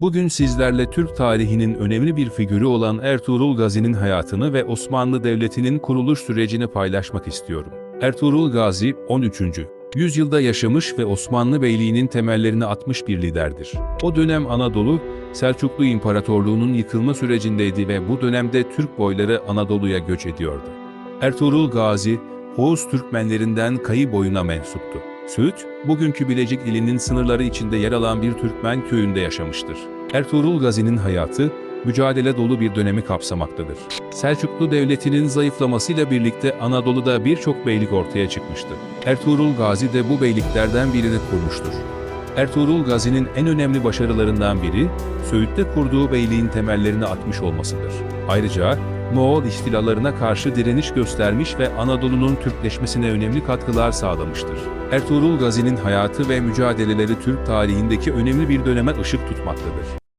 Bugün sizlerle Türk tarihinin önemli bir figürü olan Ertuğrul Gazi'nin hayatını ve Osmanlı Devleti'nin kuruluş sürecini paylaşmak istiyorum. Ertuğrul Gazi, 13. yüzyılda yaşamış ve Osmanlı Beyliği'nin temellerini atmış bir liderdir. O dönem Anadolu, Selçuklu İmparatorluğu'nun yıkılma sürecindeydi ve bu dönemde Türk boyları Anadolu'ya göç ediyordu. Ertuğrul Gazi, Oğuz Türkmenlerinden Kayı boyuna mensuptu. Söğüt, bugünkü Bilecik ilinin sınırları içinde yer alan bir Türkmen köyünde yaşamıştır. Ertuğrul Gazi'nin hayatı, mücadele dolu bir dönemi kapsamaktadır. Selçuklu Devleti'nin zayıflamasıyla birlikte Anadolu'da birçok beylik ortaya çıkmıştı. Ertuğrul Gazi de bu beyliklerden birini kurmuştur. Ertuğrul Gazi'nin en önemli başarılarından biri, Söğüt'te kurduğu beyliğin temellerini atmış olmasıdır. Ayrıca, Moğol ihtilallarına karşı direniş göstermiş ve Anadolu'nun Türkleşmesine önemli katkılar sağlamıştır. Ertuğrul Gazi'nin hayatı ve mücadeleleri Türk tarihindeki önemli bir döneme ışık tutmaktadır.